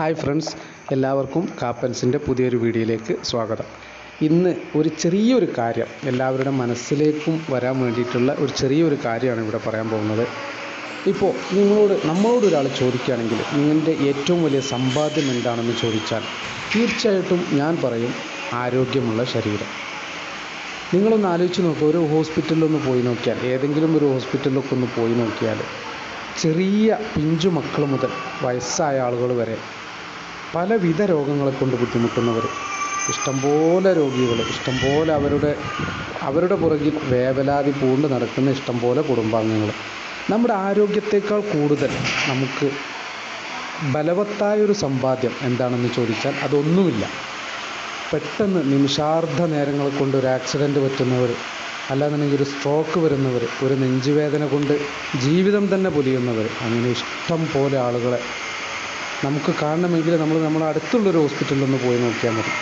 Hi friends എല്ലാവർക്കും കാപ്പൻസിന്റെ പുതിയൊരു വീഡിയോയിലേക്ക് സ്വാഗതം. ഇന്ന് ഒരു ചെറിയൊരു കാര്യം എല്ലാവരുടെ മനസ്സിലേക്കും വരാൻ വേണ്ടിയിട്ടുള്ള ഒരു ചെറിയൊരു കാര്യമാണ് ഇവിടെ പറയാൻ പോകുന്നത്. ഇപ്പോൾ നിങ്ങളോട് നമ്മളോട് ഒരാൾ ചോദിക്കുകയാണെങ്കിൽ നിങ്ങളുടെ ഏറ്റവും വലിയ സമ്പാദ്യം എന്താണെന്ന് ചോദിച്ചാൽ തീർച്ചയായിട്ടും ഞാൻ പറയും ആരോഗ്യമുള്ള ശരീരം. നിങ്ങളൊന്ന് ആലോചിച്ച് നോക്കുക ഒരു ഹോസ്പിറ്റലിലൊന്ന് പോയി നോക്കിയാൽ ഏതെങ്കിലും ഒരു ഹോസ്പിറ്റലിലൊക്കെ ഒന്ന് പോയി നോക്കിയാൽ ചെറിയ പിഞ്ചു മക്കൾ മുതൽ വയസ്സായ ആളുകൾ വരെ പലവിധ രോഗങ്ങളെ കൊണ്ട് ബുദ്ധിമുട്ടുന്നവർ ഇഷ്ടംപോലെ രോഗികൾ ഇഷ്ടംപോലെ അവരുടെ അവരുടെ പുറകിൽ വേവലാതി പൂണ്ട് നടക്കുന്ന ഇഷ്ടംപോലെ കുടുംബാംഗങ്ങൾ. നമ്മുടെ ആരോഗ്യത്തേക്കാൾ കൂടുതൽ നമുക്ക് ബലവത്തായൊരു സമ്പാദ്യം എന്താണെന്ന് ചോദിച്ചാൽ അതൊന്നുമില്ല. പെട്ടെന്ന് നിമിഷാർദ്ധ നേരങ്ങൾ കൊണ്ട് ഒരു ആക്സിഡന്റ് പറ്റുന്നവർ അല്ലാന്നുണ്ടെങ്കിൽ ഒരു സ്ട്രോക്ക് വരുന്നവർ ഒരു നെഞ്ചുവേദന കൊണ്ട് ജീവിതം തന്നെ പൊലിയുന്നവർ അങ്ങനെ ഇഷ്ടം പോലെ ആളുകളെ നമുക്ക് കാണണമെങ്കിൽ നമ്മൾ നമ്മുടെ അടുത്തുള്ളൊരു ഹോസ്പിറ്റലിൽ ഒന്ന് പോയി നോക്കിയാൽ മതി.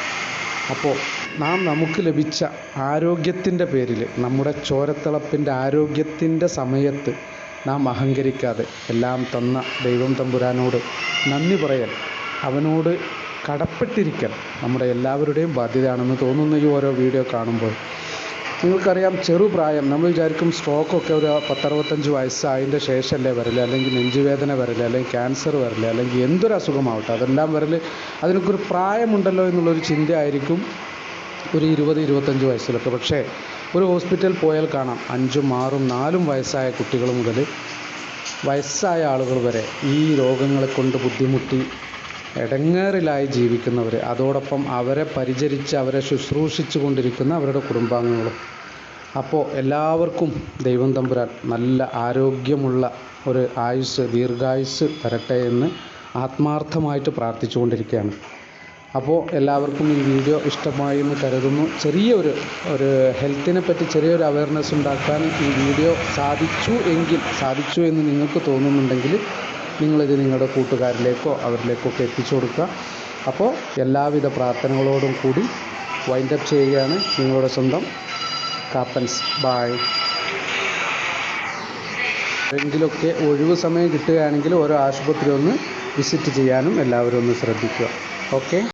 അപ്പോൾ നാം നമുക്ക് ലഭിച്ച ആരോഗ്യത്തിന്റെ പേരിൽ നമ്മുടെ ചോരത്തിളപ്പിന്റെ ആരോഗ്യത്തിന്റെ സമയത്ത് നാം അഹങ്കരിക്കാതെ എല്ലാം തന്ന ദൈവം തമ്പുരാനോട് നന്ദി പറയൽ അവനോട് കടപ്പെട്ടിരിക്കൽ നമ്മുടെ എല്ലാവരുടെയും ബാധ്യതയാണെന്ന് തോന്നുന്ന ഈ ഓരോ വീഡിയോ കാണുമ്പോൾ നിങ്ങൾക്കറിയാം ചെറുപ്രായം. നമ്മൾ വിചാരിക്കും സ്ട്രോക്കൊക്കെ ഒരു പത്തറുപത്തഞ്ച് വയസ്സായതിന്റെ ശേഷമല്ലേ വരില്ല അല്ലെങ്കിൽ നെഞ്ചുവേദന വരില്ല അല്ലെങ്കിൽ ക്യാൻസർ വരില്ല അല്ലെങ്കിൽ എന്തൊരു അസുഖമാവട്ടെ അതെല്ലാം വരൽ അതിനൊക്കെ പ്രായമുണ്ടല്ലോ എന്നുള്ളൊരു ചിന്തയായിരിക്കും ഒരു ഇരുപത് ഇരുപത്തഞ്ച് വയസ്സിലൊക്കെ. പക്ഷേ ഒരു ഹോസ്പിറ്റൽ പോയാൽ കാണാം അഞ്ചും ആറും നാലും വയസ്സായ കുട്ടികൾ മുതൽ വയസ്സായ ആളുകൾ വരെ ഈ രോഗങ്ങളെ കൊണ്ട് ബുദ്ധിമുട്ടി ഇടങ്ങേറിലായി ജീവിക്കുന്നവർ അതോടൊപ്പം അവരെ പരിചരിച്ച് അവരെ ശുശ്രൂഷിച്ചു കൊണ്ടിരിക്കുന്ന അവരുടെ കുടുംബാംഗങ്ങളും. അപ്പോൾ എല്ലാവർക്കും ദൈവം തമ്പുരാൻ നല്ല ആരോഗ്യമുള്ള ഒരു ആയുസ് ദീർഘായുസ് തരട്ടെ എന്ന് ആത്മാർത്ഥമായിട്ട് പ്രാർത്ഥിച്ചുകൊണ്ടിരിക്കുകയാണ്. അപ്പോൾ എല്ലാവർക്കും ഈ വീഡിയോ ഇഷ്ടമായി എന്ന് കരുതുന്നു. ചെറിയൊരു ഒരു ഹെൽത്തിനെ പറ്റി ചെറിയൊരു അവയർനെസ് ഉണ്ടാക്കാൻ ഈ വീഡിയോ സാധിച്ചു എങ്കിൽ സാധിച്ചു എന്ന് നിങ്ങൾക്ക് തോന്നുന്നുണ്ടെങ്കിൽ നിങ്ങളിത് നിങ്ങളുടെ കൂട്ടുകാരിലേക്കോ അവരിലേക്കോ ഒക്കെ എത്തിച്ചു കൊടുക്കുക. അപ്പോൾ എല്ലാവിധ പ്രാർത്ഥനകളോടും കൂടി വൈൻഡപ്പ് ചെയ്യുകയാണ് നിങ്ങളുടെ സ്വന്തം കാപ്പൻസ് ബായ് എങ്കിലൊക്കെ ഒഴിവ് സമയം കിട്ടുകയാണെങ്കിൽ ഓരോ ആശുപത്രി ഒന്ന് വിസിറ്റ് ചെയ്യാനും എല്ലാവരും ഒന്ന് ശ്രദ്ധിക്കുക. ഓക്കെ